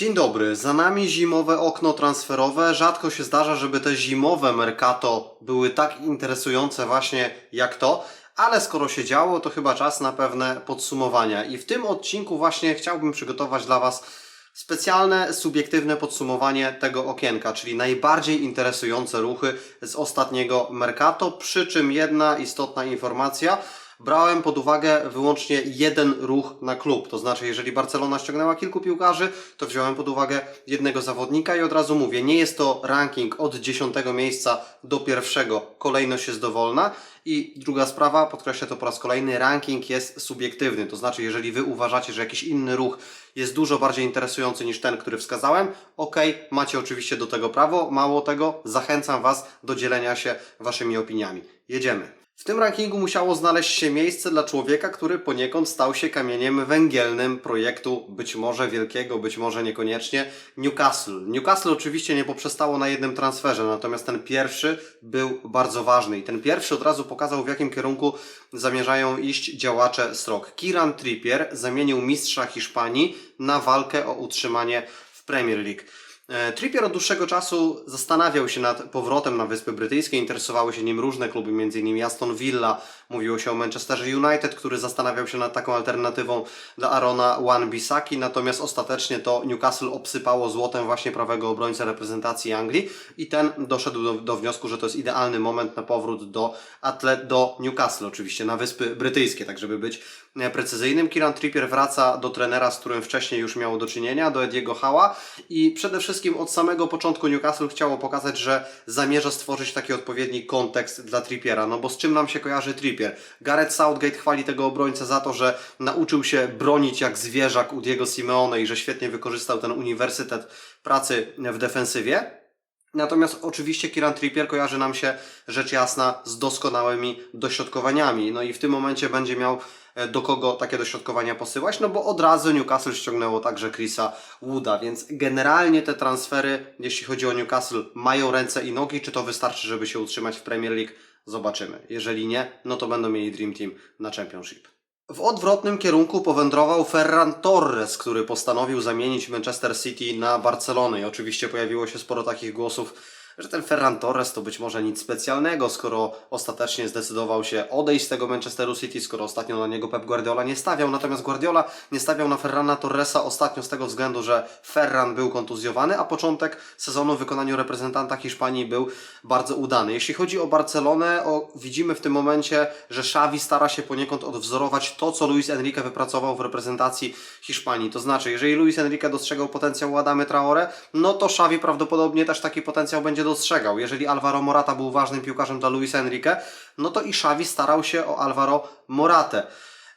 Dzień dobry, za nami zimowe okno transferowe. Rzadko się zdarza, żeby te zimowe Mercato były tak interesujące właśnie jak to, ale skoro się działo, to chyba czas na pewne podsumowania. I w tym odcinku właśnie chciałbym przygotować dla Was specjalne, subiektywne podsumowanie tego okienka, czyli najbardziej interesujące ruchy z ostatniego Mercato, przy czym jedna istotna informacja. Brałem pod uwagę wyłącznie jeden ruch na klub. To znaczy, jeżeli Barcelona ściągnęła kilku piłkarzy, to wziąłem pod uwagę jednego zawodnika i od razu mówię, nie jest to ranking od 10 miejsca do pierwszego. Kolejność jest dowolna. I druga sprawa, podkreślę to po raz kolejny, ranking jest subiektywny. To znaczy, jeżeli Wy uważacie, że jakiś inny ruch jest dużo bardziej interesujący niż ten, który wskazałem, ok, macie oczywiście do tego prawo. Mało tego, zachęcam Was do dzielenia się Waszymi opiniami. Jedziemy. W tym rankingu musiało znaleźć się miejsce dla człowieka, który poniekąd stał się kamieniem węgielnym projektu, być może wielkiego, być może niekoniecznie, Newcastle. Newcastle oczywiście nie poprzestało na jednym transferze, natomiast ten pierwszy był bardzo ważny i ten pierwszy od razu pokazał, w jakim kierunku zamierzają iść działacze Srok. Kieran Trippier zamienił mistrza Hiszpanii na walkę o utrzymanie w Premier League. E, Trippier od dłuższego czasu zastanawiał się nad powrotem na Wyspy Brytyjskie, interesowały się nim różne kluby, m.in. Aston Villa, mówiło się o Manchesterze United, który zastanawiał się nad taką alternatywą dla Arona Wan-Bissaki, natomiast ostatecznie to Newcastle obsypało złotem właśnie prawego obrońcę reprezentacji Anglii i ten doszedł do, do wniosku, że to jest idealny moment na powrót do, atlet, do Newcastle, oczywiście na Wyspy Brytyjskie, tak żeby być precyzyjnym. Kieran Trippier wraca do trenera, z którym wcześniej już miało do czynienia, do Ediego Hała i przede wszystkim od samego początku Newcastle chciało pokazać, że zamierza stworzyć taki odpowiedni kontekst dla Trippiera, no bo z czym nam się kojarzy Trippier? Gareth Southgate chwali tego obrońcę za to, że nauczył się bronić jak zwierzak u Diego Simeone i że świetnie wykorzystał ten uniwersytet pracy w defensywie. Natomiast oczywiście Kieran Trippier kojarzy nam się rzecz jasna z doskonałymi dośrodkowaniami. No i w tym momencie będzie miał e, do kogo takie dośrodkowania posyłać, no bo od razu Newcastle ściągnęło także Chrisa Wooda, więc generalnie te transfery, jeśli chodzi o Newcastle, mają ręce i nogi. Czy to wystarczy, żeby się utrzymać w Premier League? Zobaczymy. Jeżeli nie, no to będą mieli Dream Team na Championship. W odwrotnym kierunku powędrował Ferran Torres, który postanowił zamienić Manchester City na Barcelonę. I oczywiście pojawiło się sporo takich głosów, że ten Ferran Torres to być może nic specjalnego, skoro ostatecznie zdecydował się odejść z tego Manchesteru City, skoro ostatnio na niego Pep Guardiola nie stawiał. Natomiast Guardiola nie stawiał na Ferrana Torresa ostatnio z tego względu, że Ferran był kontuzjowany, a początek sezonu w wykonaniu reprezentanta Hiszpanii był bardzo udany. Jeśli chodzi o Barcelonę, o, widzimy w tym momencie, że Xavi stara się poniekąd odwzorować to, co Luis Enrique wypracował w reprezentacji Hiszpanii. To znaczy, jeżeli Luis Enrique dostrzegał potencjał Adamy Traore, no to Xavi prawdopodobnie też taki potencjał będzie dostrzegał. Jeżeli Alvaro Morata był ważnym piłkarzem dla Luisa Enrique, no to i Xavi starał się o Alvaro Moratę.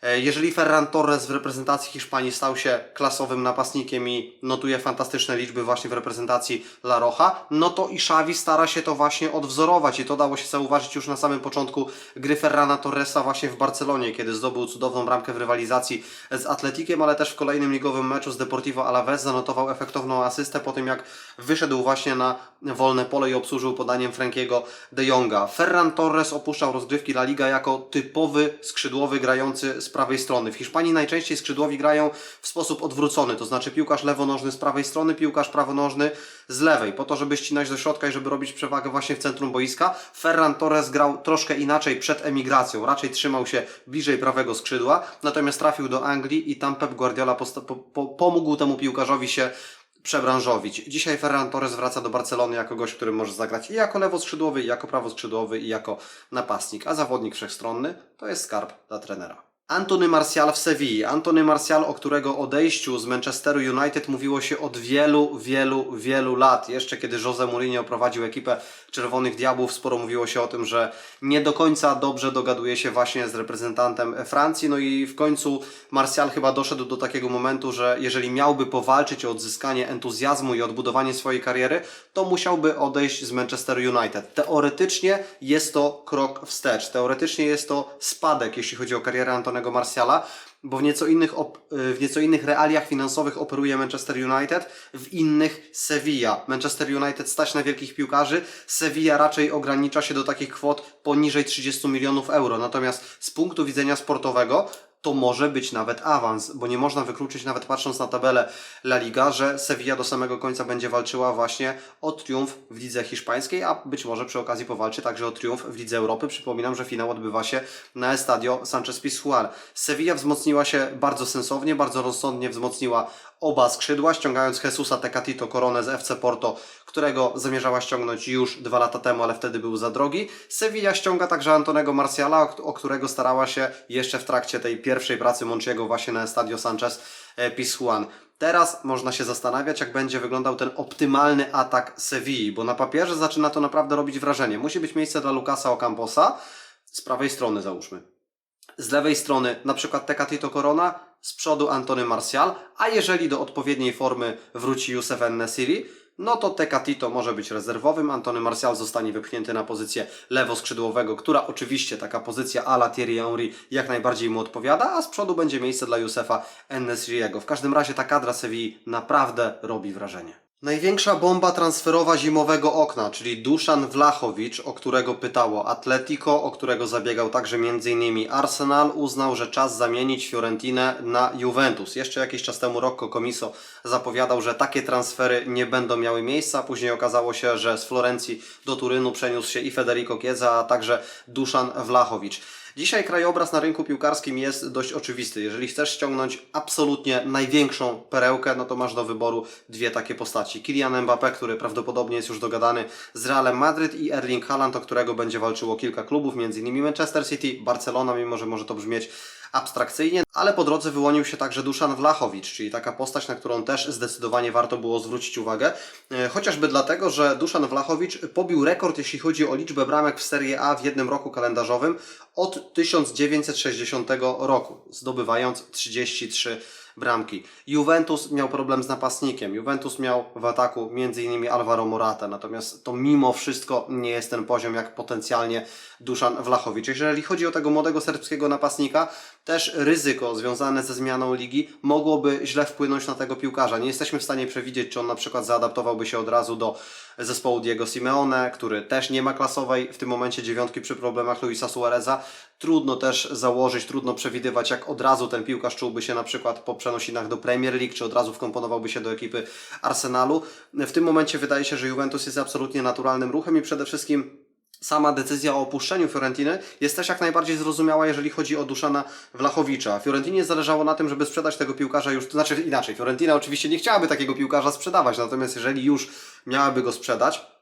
E, Jeżeli Ferran Torres w reprezentacji Hiszpanii stał się klasowym napastnikiem i notuje fantastyczne liczby właśnie w reprezentacji La Roja, no to i Xavi stara się to właśnie odwzorować i to dało się zauważyć już na samym początku gry Ferrana Torresa właśnie w Barcelonie, kiedy zdobył cudowną bramkę w rywalizacji z Atletikiem, ale też w kolejnym ligowym meczu z Deportivo Alavés zanotował efektowną asystę po tym jak wyszedł właśnie na wolne pole i obsłużył podaniem Frankiego de Jonga. Ferran Torres opuszczał rozgrywki La Liga jako typowy skrzydłowy grający z prawej strony. W Hiszpanii najczęściej skrzydłowi grają w sposób odwrócony, to znaczy piłkarz lewonożny z prawej strony, piłkarz prawonożny z lewej, po to, żeby ścinać do środka i żeby robić przewagę właśnie w centrum boiska. Ferran Torres grał troszkę inaczej przed emigracją, raczej trzymał się bliżej prawego skrzydła, natomiast trafił do Anglii i tam Pep Guardiola po- po- pomógł temu piłkarzowi się przebranżowić. Dzisiaj Ferran Torres wraca do Barcelony jako gość, który może zagrać i jako lewoskrzydłowy, i jako prawoskrzydłowy, i jako napastnik, a zawodnik wszechstronny to jest skarb dla trenera. Antony Martial w Sewilli. Antony Martial, o którego odejściu z Manchesteru United mówiło się od wielu, wielu, wielu lat. Jeszcze kiedy Jose Mourinho prowadził ekipę Czerwonych Diabłów, sporo mówiło się o tym, że nie do końca dobrze dogaduje się właśnie z reprezentantem Francji. No i w końcu Martial chyba doszedł do takiego momentu, że jeżeli miałby powalczyć o odzyskanie entuzjazmu i odbudowanie swojej kariery, to musiałby odejść z Manchester United. Teoretycznie jest to krok wstecz. Teoretycznie jest to spadek, jeśli chodzi o karierę Antonego Martiala. bo w nieco innych, w nieco innych realiach finansowych operuje Manchester United, w innych Sevilla. Manchester United stać na wielkich piłkarzy, Sevilla raczej ogranicza się do takich kwot poniżej 30 milionów euro. Natomiast z punktu widzenia sportowego to może być nawet awans, bo nie można wykluczyć, nawet patrząc na tabelę La Liga, że Sevilla do samego końca będzie walczyła właśnie o triumf w lidze hiszpańskiej, a być może przy okazji powalczy także o triumf w lidze Europy. Przypominam, że finał odbywa się na Estadio Sanchez Pizjuan. Sevilla wzmocniła się bardzo sensownie, bardzo rozsądnie wzmocniła oba skrzydła, ściągając Jesusa Tecatito Coronę z FC Porto, którego zamierzała ściągnąć już dwa lata temu, ale wtedy był za drogi. Sevilla ściąga także Antonego Marciala, o, którego starała się jeszcze w trakcie tej pierwszej pracy Monchiego właśnie na Estadio Sanchez e, Pizjuan. Teraz można się zastanawiać, jak będzie wyglądał ten optymalny atak Sewilli, bo na papierze zaczyna to naprawdę robić wrażenie. Musi być miejsce dla Lucasa Ocamposa, z prawej strony załóżmy. Z lewej strony na przykład Tecatito Corona, z przodu Antony Martial, a jeżeli do odpowiedniej formy wróci Youssef Nesiri, no to Tecatito może być rezerwowym, Antony Martial zostanie wypchnięty na pozycję lewoskrzydłowego, która oczywiście taka pozycja a la Thierry Henry jak najbardziej mu odpowiada, a z przodu będzie miejsce dla Yousefa Nesiriego. W każdym razie ta kadra Sewilli naprawdę robi wrażenie. Największa bomba transferowa zimowego okna, czyli Duszan Vlachowicz, o którego pytało Atletico, o którego zabiegał także m.in. Arsenal, uznał, że czas zamienić Fiorentinę na Juventus. Jeszcze jakiś czas temu Rocco Comiso zapowiadał, że takie transfery nie będą miały miejsca. Później okazało się, że z Florencji do Turynu przeniósł się i Federico Chiesa, a także Duszan Vlachowicz. Dzisiaj krajobraz na rynku piłkarskim jest dość oczywisty. Jeżeli chcesz ściągnąć absolutnie największą perełkę, no to masz do wyboru dwie takie postaci. Kylian Mbappé, który prawdopodobnie jest już dogadany z Realem Madryt i Erling Haaland, o którego będzie walczyło kilka klubów, m.in. Manchester City, Barcelona, mimo że może to brzmieć abstrakcyjnie, ale po drodze wyłonił się także Duszan Vlachowicz, czyli taka postać, na którą też zdecydowanie warto było zwrócić uwagę. E, Chociażby dlatego, że Duszan Vlachowicz pobił rekord, jeśli chodzi o liczbę bramek w Serie A w jednym roku kalendarzowym od 1960 roku, zdobywając 33 bramki. Juventus miał problem z napastnikiem. Juventus miał w ataku m.in. Alvaro Morata, natomiast to mimo wszystko nie jest ten poziom jak potencjalnie Duszan Vlachowicz. Jeżeli chodzi o tego młodego serbskiego napastnika, też ryzyko związane ze zmianą ligi mogłoby źle wpłynąć na tego piłkarza. Nie jesteśmy w stanie przewidzieć, czy on na przykład zaadaptowałby się od razu do zespołu Diego Simeone, który też nie ma klasowej w tym momencie dziewiątki przy problemach Luisa Suareza. Trudno też założyć, trudno przewidywać, jak od razu ten piłkarz czułby się na przykład po przenosinach do Premier League, czy od razu wkomponowałby się do ekipy Arsenalu. W tym momencie wydaje się, że Juventus jest absolutnie naturalnym ruchem i przede wszystkim sama decyzja o opuszczeniu Fiorentiny jest też jak najbardziej zrozumiała, jeżeli chodzi o Duszana Vlachowicza. Fiorentinie zależało na tym, żeby sprzedać tego piłkarza już, to znaczy inaczej, Fiorentina oczywiście nie chciałaby takiego piłkarza sprzedawać, natomiast jeżeli już miałaby go sprzedać,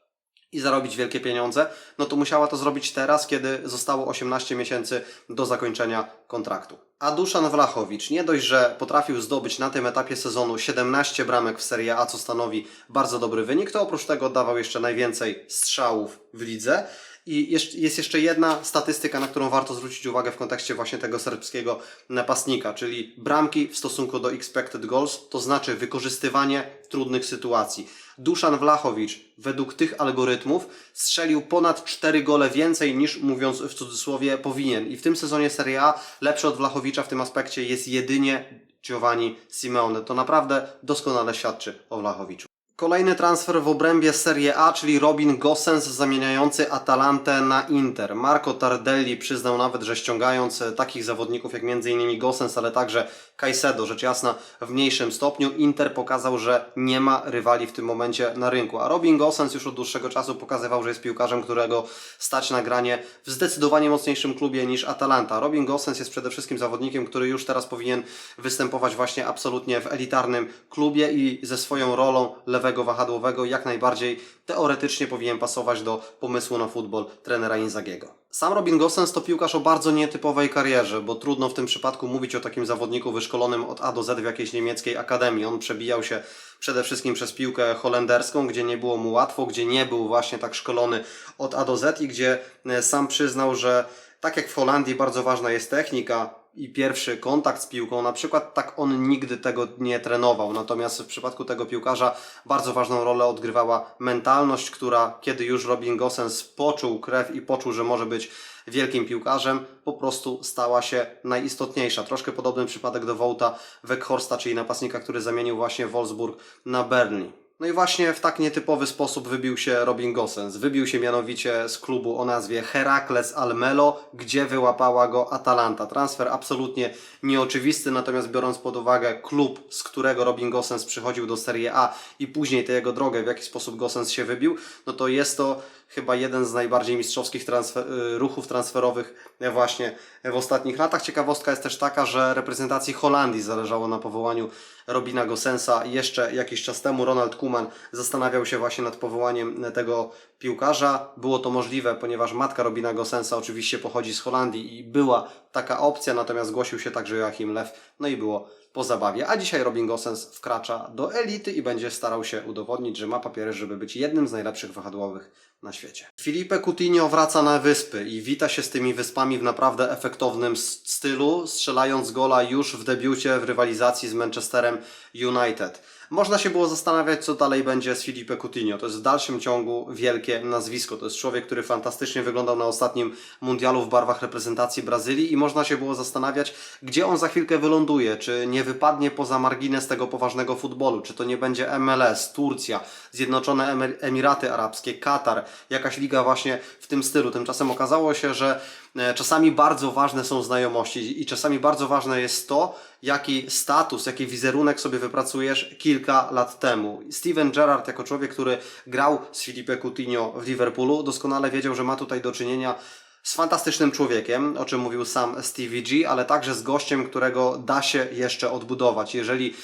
i zarobić wielkie pieniądze, no to musiała to zrobić teraz, kiedy zostało 18 miesięcy do zakończenia kontraktu. A Duszan Vlachowicz nie dość, że potrafił zdobyć na tym etapie sezonu 17 bramek w Serie A, co stanowi bardzo dobry wynik, to oprócz tego dawał jeszcze najwięcej strzałów w lidze. I jest jeszcze jedna statystyka, na którą warto zwrócić uwagę w kontekście właśnie tego serbskiego napastnika, czyli bramki w stosunku do expected goals, to znaczy wykorzystywanie trudnych sytuacji. Duszan Vlachowicz według tych algorytmów strzelił ponad 4 gole więcej niż mówiąc w cudzysłowie powinien. I w tym sezonie Serie A lepszy od Vlachowicza w tym aspekcie jest jedynie Giovanni Simeone. To naprawdę doskonale świadczy o Vlachowiczu. Kolejny transfer w obrębie Serie A, czyli Robin Gosens zamieniający Atalantę na Inter. Marco Tardelli przyznał nawet, że ściągając e, takich zawodników jak m.in. Gosens, ale także Caicedo, rzecz jasna w mniejszym stopniu, Inter pokazał, że nie ma rywali w tym momencie na rynku. A Robin Gosens już od dłuższego czasu pokazywał, że jest piłkarzem, którego stać na granie w zdecydowanie mocniejszym klubie niż Atalanta. Robin Gosens jest przede wszystkim zawodnikiem, który już teraz powinien występować właśnie absolutnie w elitarnym klubie i ze swoją rolą lewego wahadłowego jak najbardziej teoretycznie powinien pasować do pomysłu na futbol trenera Inzagiego. Sam Robin Gosens to piłkarz o bardzo nietypowej karierze, bo trudno w tym przypadku mówić o takim zawodniku wyszkolonym od A do Z w jakiejś niemieckiej akademii. On przebijał się przede wszystkim przez piłkę holenderską, gdzie nie było mu łatwo, gdzie nie był właśnie tak szkolony od A do Z i gdzie e, sam przyznał, że Tak jak w Holandii bardzo ważna jest technika i pierwszy kontakt z piłką, na przykład tak on nigdy tego nie trenował. Natomiast w przypadku tego piłkarza bardzo ważną rolę odgrywała mentalność, która kiedy już Robin Gosens poczuł krew i poczuł, że może być wielkim piłkarzem, po prostu stała się najistotniejsza. Troszkę podobny przypadek do Wołta Weghorsta, czyli napastnika, który zamienił właśnie Wolfsburg na Burnley. No i właśnie w tak nietypowy sposób wybił się Robin Gosens. Wybił się mianowicie z klubu o nazwie Herakles Almelo, gdzie wyłapała go Atalanta. Transfer absolutnie nieoczywisty, natomiast biorąc pod uwagę klub, z którego Robin Gosens przychodził do Serie A i później tę jego drogę, w jaki sposób Gosens się wybił, no to jest to chyba jeden z najbardziej mistrzowskich transfer, y, ruchów transferowych właśnie w ostatnich latach. Ciekawostka jest też taka, że reprezentacji Holandii zależało na powołaniu Robina Gosensa. Jeszcze jakiś czas temu Ronald Koeman zastanawiał się właśnie nad powołaniem tego piłkarza. Było to możliwe, ponieważ matka Robina Gosensa oczywiście pochodzi z Holandii i była taka opcja, natomiast zgłosił się także Joachim Lew, no i było po zabawie. A dzisiaj Robin Gosens wkracza do elity i będzie starał się udowodnić, że ma papiery, żeby być jednym z najlepszych wahadłowych na świecie. Filipe Coutinho wraca na wyspy i wita się z tymi wyspami w naprawdę efektownym stylu, strzelając gola już w debiucie w rywalizacji z Manchesterem United. Można się było zastanawiać, co dalej będzie z Filipe Coutinho. To jest w dalszym ciągu wielkie nazwisko. To jest człowiek, który fantastycznie wyglądał na ostatnim mundialu w barwach reprezentacji Brazylii i można się było zastanawiać, gdzie on za chwilkę wyląduje. Czy nie wypadnie poza margines tego poważnego futbolu? Czy to nie będzie MLS, Turcja, Zjednoczone Emir- Emiraty Arabskie, Katar, jakaś liga właśnie w tym stylu. Tymczasem okazało się, że e, czasami bardzo ważne są znajomości i czasami bardzo ważne jest to, jaki status, jaki wizerunek sobie wypracujesz kilka lat temu. Steven Gerrard jako człowiek, który grał z Filipe Coutinho w Liverpoolu, doskonale wiedział, że ma tutaj do czynienia z fantastycznym człowiekiem, o czym mówił sam Stevie G, ale także z gościem, którego da się jeszcze odbudować. Jeżeli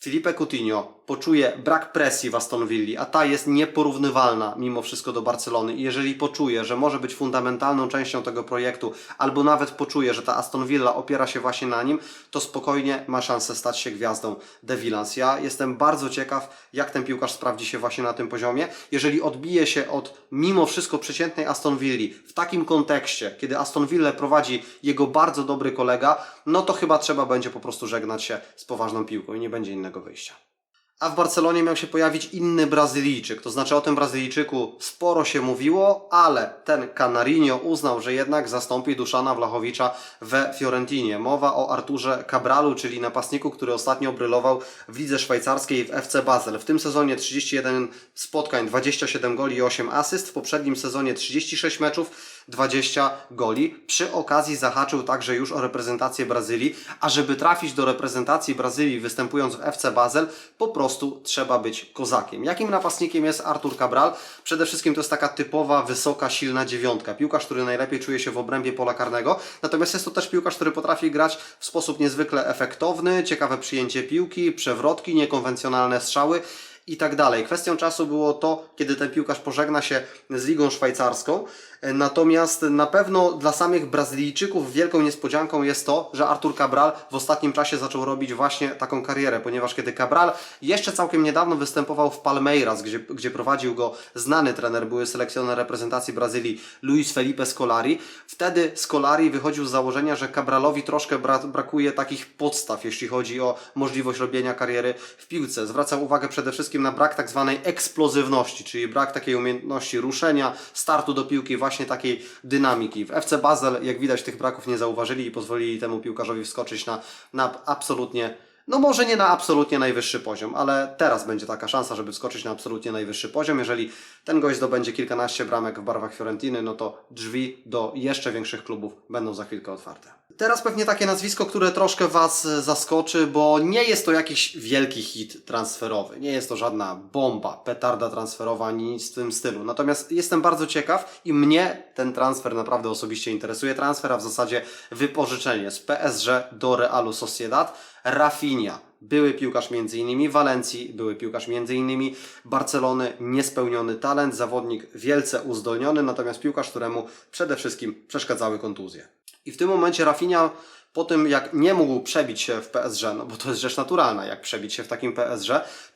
Filipe Coutinho poczuje brak presji w Aston Villa, a ta jest nieporównywalna mimo wszystko do Barcelony i jeżeli poczuje, że może być fundamentalną częścią tego projektu, albo nawet poczuje, że ta Aston Villa opiera się właśnie na nim, to spokojnie ma szansę stać się gwiazdą The Villans. Ja jestem bardzo ciekaw, jak ten piłkarz sprawdzi się właśnie na tym poziomie. Jeżeli odbije się od mimo wszystko przeciętnej Aston Villa w takim kontekście, kiedy Aston Villa prowadzi jego bardzo dobry kolega, no to chyba trzeba będzie po prostu żegnać się z poważną piłką i nie będzie innego wyjścia. A w Barcelonie miał się pojawić inny Brazylijczyk. To znaczy o tym Brazylijczyku sporo się mówiło, ale ten Canarinho uznał, że jednak zastąpi Duszana Wlachowicza we Fiorentinie. Mowa o Arturze Cabralu, czyli napastniku, który ostatnio brylował w lidze szwajcarskiej w FC Basel. W tym sezonie 31 spotkań, 27 goli i 8 asyst. W poprzednim sezonie 36 meczów, 20 goli. Przy okazji zahaczył także już o reprezentację Brazylii, a żeby trafić do reprezentacji Brazylii występując w FC Basel, po prostu trzeba być kozakiem. Jakim napastnikiem jest Artur Cabral? Przede wszystkim to jest taka typowa, wysoka, silna dziewiątka. Piłkarz, który najlepiej czuje się w obrębie pola karnego, natomiast jest to też piłkarz, który potrafi grać w sposób niezwykle efektowny, ciekawe przyjęcie piłki, przewrotki, niekonwencjonalne strzały i tak dalej. Kwestią czasu było to, kiedy ten piłkarz pożegna się z Ligą Szwajcarską. Natomiast na pewno dla samych Brazylijczyków wielką niespodzianką jest to, że Artur Cabral w ostatnim czasie zaczął robić właśnie taką karierę, ponieważ kiedy Cabral jeszcze całkiem niedawno występował w Palmeiras, gdzie, gdzie prowadził go znany trener, były selekcjoner reprezentacji Brazylii Luis Felipe Scolari, wtedy Scolari wychodził z założenia, że Cabralowi troszkę bra- brakuje takich podstaw, jeśli chodzi o możliwość robienia kariery w piłce. Zwracał uwagę przede wszystkim na brak tak zwanej eksplozywności, czyli brak takiej umiejętności ruszenia, startu do piłki, właśnie takiej dynamiki. W FC Basel, jak widać, tych braków nie zauważyli i pozwolili temu piłkarzowi wskoczyć na, na absolutnie, no może nie na absolutnie najwyższy poziom, ale teraz będzie taka szansa, żeby wskoczyć na absolutnie najwyższy poziom. Jeżeli ten gość zdobędzie kilkanaście bramek w barwach Fiorentiny, no to drzwi do jeszcze większych klubów będą za chwilkę otwarte. Teraz pewnie takie nazwisko, które troszkę Was zaskoczy, bo nie jest to jakiś wielki hit transferowy. Nie jest to żadna bomba, petarda transferowa, nic w tym stylu. Natomiast jestem bardzo ciekaw i mnie ten transfer naprawdę osobiście interesuje. Transfer, a w zasadzie wypożyczenie z PSG do Realu Sociedad. Rafinha, były piłkarz m.in. Walencji, były piłkarz m.in. Barcelony, niespełniony talent, zawodnik wielce uzdolniony, natomiast piłkarz, któremu przede wszystkim przeszkadzały kontuzje. I w tym momencie Rafinha Po tym, jak nie mógł przebić się w PSG, no bo to jest rzecz naturalna, jak przebić się w takim PSG,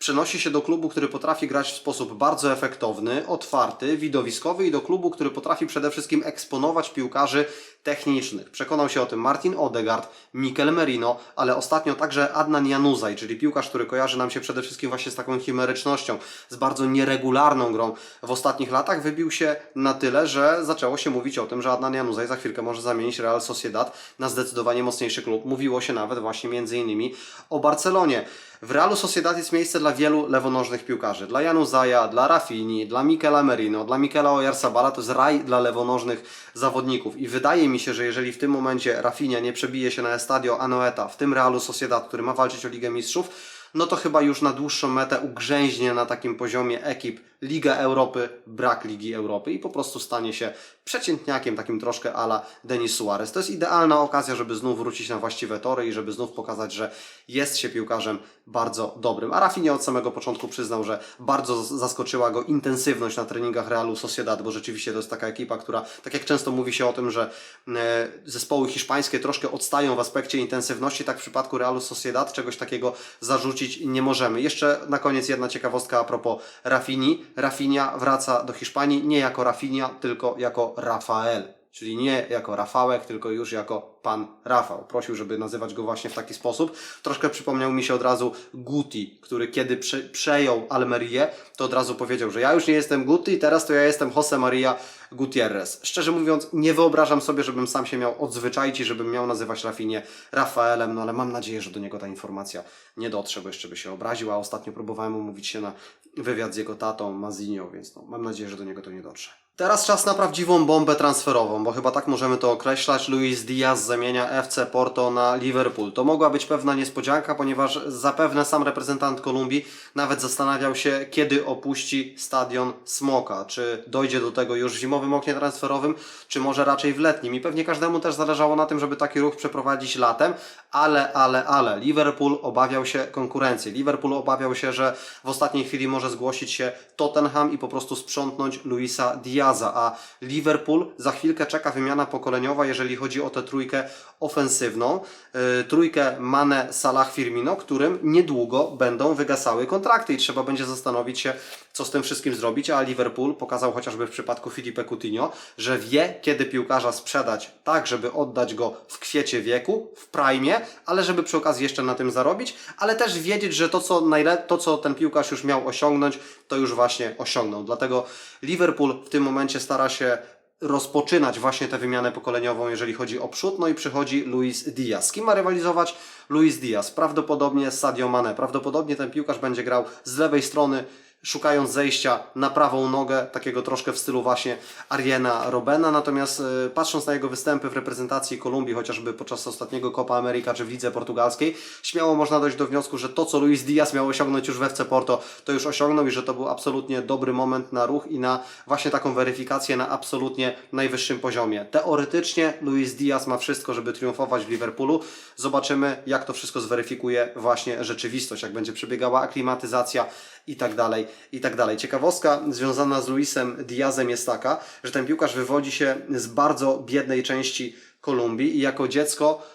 przenosi się do klubu, który potrafi grać w sposób bardzo efektowny, otwarty, widowiskowy i do klubu, który potrafi przede wszystkim eksponować piłkarzy technicznych. Przekonał się o tym Martin Odegaard, Mikel Merino, ale ostatnio także Adnan Januzaj, czyli piłkarz, który kojarzy nam się przede wszystkim właśnie z taką chimerycznością, z bardzo nieregularną grą w ostatnich latach, wybił się na tyle, że zaczęło się mówić o tym, że Adnan Januzaj za chwilkę może zamienić Real Sociedad na zdecydowanie mocniejszy klub. Mówiło się nawet właśnie między innymi o Barcelonie. W Realu Sociedad jest miejsce dla wielu lewonożnych piłkarzy. Dla Januzaja, dla Rafini, dla Mikela Merino, dla Mikela Oyarzabala to jest raj dla lewonożnych zawodników. I wydaje mi się, że jeżeli w tym momencie Rafinha nie przebije się na Estadio Anoeta, w tym Realu Sociedad, który ma walczyć o Ligę Mistrzów, no to chyba już na dłuższą metę ugrzęźnie na takim poziomie ekip Liga Europy, brak Ligi Europy i po prostu stanie się przeciętniakiem, takim troszkę ala Denis Suarez. To jest idealna okazja, żeby znów wrócić na właściwe tory i żeby znów pokazać, że jest się piłkarzem bardzo dobrym. A Rafinha od samego początku przyznał, że bardzo zaskoczyła go intensywność na treningach Realu Sociedad, bo rzeczywiście to jest taka ekipa, która, tak jak często mówi się o tym, że e, zespoły hiszpańskie troszkę odstają w aspekcie intensywności, tak w przypadku Realu Sociedad czegoś takiego zarzucić nie możemy. Jeszcze na koniec jedna ciekawostka a propos Rafini. Rafinha wraca do Hiszpanii nie jako Rafinha, tylko jako Rafael. Czyli nie jako Rafałek, tylko już jako pan Rafał. Prosił, żeby nazywać go właśnie w taki sposób. Troszkę przypomniał mi się od razu Guti, który kiedy prze, przejął Almerię, to od razu powiedział, że ja już nie jestem Guti, teraz to ja jestem Jose Maria Gutierrez. Szczerze mówiąc, nie wyobrażam sobie, żebym sam się miał odzwyczaić i żebym miał nazywać Rafinie Rafaelem, no ale mam nadzieję, że do niego ta informacja nie dotrze, bo jeszcze by się obraził, a ostatnio próbowałem umówić się na wywiad z jego tatą Mazinio, więc no, mam nadzieję, że do niego to nie dotrze. Teraz czas na prawdziwą bombę transferową, bo chyba tak możemy to określać. Luis Diaz zamienia FC Porto na Liverpool. To mogła być pewna niespodzianka, ponieważ zapewne sam reprezentant Kolumbii nawet zastanawiał się, kiedy opuści stadion Smoka. Czy dojdzie do tego już w zimowym oknie transferowym, czy może raczej w letnim. I pewnie każdemu też zależało na tym, żeby taki ruch przeprowadzić latem, ale, ale, ale. Liverpool obawiał się konkurencji. Liverpool obawiał się, że w ostatniej chwili może zgłosić się Tottenham i po prostu sprzątnąć Luisa Diaza, a Liverpool za chwilkę czeka wymiana pokoleniowa, jeżeli chodzi o tę trójkę ofensywną. Yy, trójkę Mane, Salah, Firmino, którym niedługo będą wygasały kontrakty i trzeba będzie zastanowić się, co z tym wszystkim zrobić, a Liverpool pokazał chociażby w przypadku Filipe Coutinho, że wie, kiedy piłkarza sprzedać tak, żeby oddać go w kwiecie wieku, w prime, ale żeby przy okazji jeszcze na tym zarobić, ale też wiedzieć, że to co, najle- to, co ten piłkarz już miał osiągnąć, to już właśnie osiągnął. Dlatego Liverpool w tym momencie stara się rozpoczynać właśnie tę wymianę pokoleniową, jeżeli chodzi o przód, no i przychodzi Luis Diaz. Z kim ma rywalizować? Luis Diaz. Prawdopodobnie Sadio Mane. Prawdopodobnie ten piłkarz będzie grał z lewej strony, szukając zejścia na prawą nogę, takiego troszkę w stylu właśnie Ariena Robena. Natomiast e, patrząc na jego występy w reprezentacji Kolumbii, chociażby podczas ostatniego Copa America czy w lidze portugalskiej, śmiało można dojść do wniosku, że to, co Luis Diaz miał osiągnąć już w FC Porto, to już osiągnął i że to był absolutnie dobry moment na ruch i na właśnie taką weryfikację na absolutnie najwyższym poziomie. Teoretycznie Luis Diaz ma wszystko, żeby triumfować w Liverpoolu. Zobaczymy, jak to wszystko zweryfikuje właśnie rzeczywistość, jak będzie przebiegała aklimatyzacja i tak dalej, i tak dalej. Ciekawostka związana z Luisem Diazem jest taka, że ten piłkarz wywodzi się z bardzo biednej części Kolumbii i jako dziecko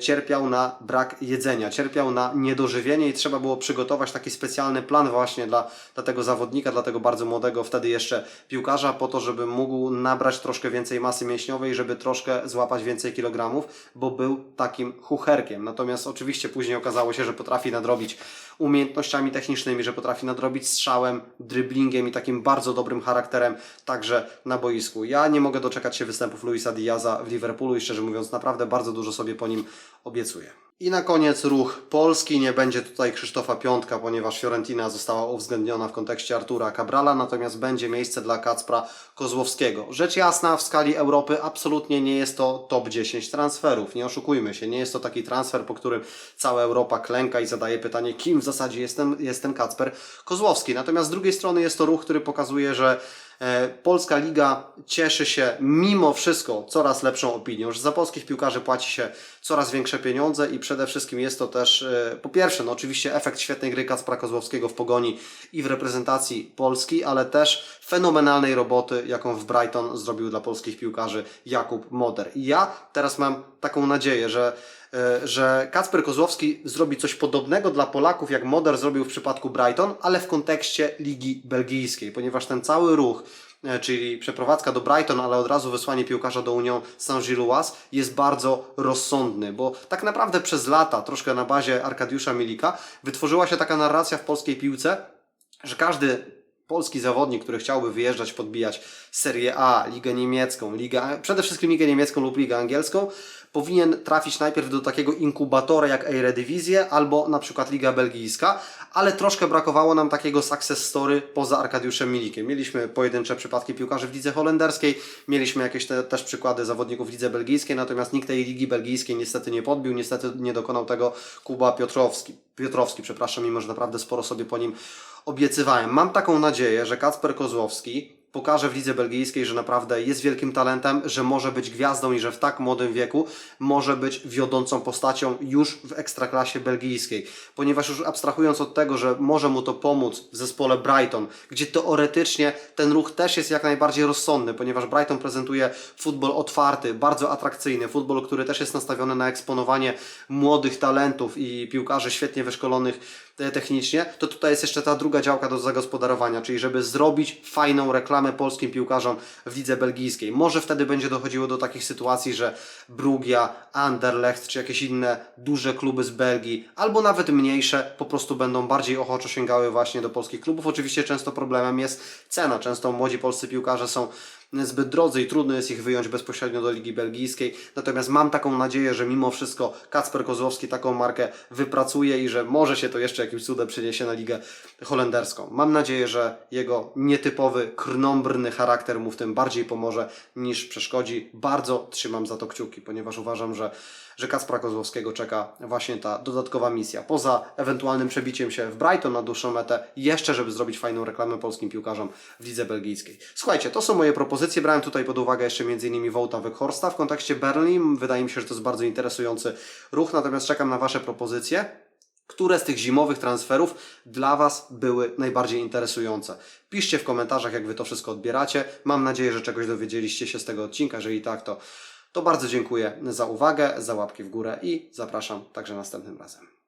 cierpiał na brak jedzenia, cierpiał na niedożywienie i trzeba było przygotować taki specjalny plan właśnie dla, dla tego zawodnika, dla tego bardzo młodego wtedy jeszcze piłkarza, po to, żeby mógł nabrać troszkę więcej masy mięśniowej, żeby troszkę złapać więcej kilogramów, bo był takim chucherkiem. Natomiast oczywiście później okazało się, że potrafi nadrobić umiejętnościami technicznymi, że potrafi nadrobić strzałem, dryblingiem i takim bardzo dobrym charakterem także na boisku. Ja nie mogę doczekać się występów Luisa Diaza w Liverpoolu i szczerze mówiąc naprawdę bardzo dużo sobie po nim obiecuję. I na koniec ruch polski. Nie będzie tutaj Krzysztofa Piątka, ponieważ Fiorentina została uwzględniona w kontekście Artura Cabrala, natomiast będzie miejsce dla Kacpra Kozłowskiego. Rzecz jasna, w skali Europy absolutnie nie jest to top 10 transferów. Nie oszukujmy się, nie jest to taki transfer, po którym cała Europa klęka i zadaje pytanie, kim w zasadzie jest ten, Kacper Kozłowski. Natomiast z drugiej strony jest to ruch, który pokazuje, że Polska Liga cieszy się mimo wszystko coraz lepszą opinią, że za polskich piłkarzy płaci się coraz większe pieniądze i przede wszystkim jest to też e, po pierwsze no oczywiście efekt świetnej gry Kacpra Kozłowskiego w Pogoni i w reprezentacji Polski, ale też fenomenalnej roboty, jaką w Brighton zrobił dla polskich piłkarzy Jakub Moder. I ja teraz mam taką nadzieję, że e, że Kacper Kozłowski zrobi coś podobnego dla Polaków, jak Moder zrobił w przypadku Brighton, ale w kontekście Ligi Belgijskiej, ponieważ ten cały ruch, e, czyli przeprowadzka do Brighton, ale od razu wysłanie piłkarza do Union Saint-Gilloise jest bardzo rozsądny, bo tak naprawdę przez lata, troszkę na bazie Arkadiusza Milika, wytworzyła się taka narracja w polskiej piłce, że każdy polski zawodnik, który chciałby wyjeżdżać, podbijać Serię A, Ligę Niemiecką, Ligę, przede wszystkim Ligę Niemiecką lub Ligę Angielską, powinien trafić najpierw do takiego inkubatora jak Eredivisie albo na przykład Liga Belgijska, ale troszkę brakowało nam takiego success story poza Arkadiuszem Milikiem. Mieliśmy pojedyncze przypadki piłkarzy w lidze holenderskiej, mieliśmy jakieś te, też przykłady zawodników w lidze belgijskiej, natomiast nikt tej ligi belgijskiej niestety nie podbił, niestety nie dokonał tego Kuba Piotrowski, Piotrowski, przepraszam, mimo że naprawdę sporo sobie po nim obiecywałem. Mam taką nadzieję, że Kacper Kozłowski pokaże w lidze belgijskiej, że naprawdę jest wielkim talentem, że może być gwiazdą i że w tak młodym wieku może być wiodącą postacią już w ekstraklasie belgijskiej. Ponieważ już abstrahując od tego, że może mu to pomóc w zespole Brighton, gdzie teoretycznie ten ruch też jest jak najbardziej rozsądny, ponieważ Brighton prezentuje futbol otwarty, bardzo atrakcyjny, futbol, który też jest nastawiony na eksponowanie młodych talentów i piłkarzy świetnie wyszkolonych technicznie, to tutaj jest jeszcze ta druga działka do zagospodarowania, czyli żeby zrobić fajną reklamę polskim piłkarzom w lidze belgijskiej. Może wtedy będzie dochodziło do takich sytuacji, że Brugia, Anderlecht czy jakieś inne duże kluby z Belgii, albo nawet mniejsze, po prostu będą bardziej ochoczo sięgały właśnie do polskich klubów. Oczywiście często problemem jest cena. Często młodzi polscy piłkarze są zbyt drodzy i trudno jest ich wyjąć bezpośrednio do Ligi Belgijskiej. Natomiast mam taką nadzieję, że mimo wszystko Kacper Kozłowski taką markę wypracuje i że może się to jeszcze jakimś cudem przeniesie na Ligę Holenderską. Mam nadzieję, że jego nietypowy, krnąbrny charakter mu w tym bardziej pomoże niż przeszkodzi. Bardzo trzymam za to kciuki, ponieważ uważam, że, że Kacpra Kozłowskiego czeka właśnie ta dodatkowa misja. Poza ewentualnym przebiciem się w Brighton na dłuższą metę, jeszcze żeby zrobić fajną reklamę polskim piłkarzom w lidze belgijskiej. Słuchajcie, to są moje propozycje. Brałem tutaj pod uwagę jeszcze m.in. Wołta Weghorsta w kontekście Berlin. Wydaje mi się, że to jest bardzo interesujący ruch, natomiast czekam na Wasze propozycje. Które z tych zimowych transferów dla Was były najbardziej interesujące? Piszcie w komentarzach, jak Wy to wszystko odbieracie. Mam nadzieję, że czegoś dowiedzieliście się z tego odcinka. Jeżeli tak, to, to bardzo dziękuję za uwagę, za łapki w górę i zapraszam także następnym razem.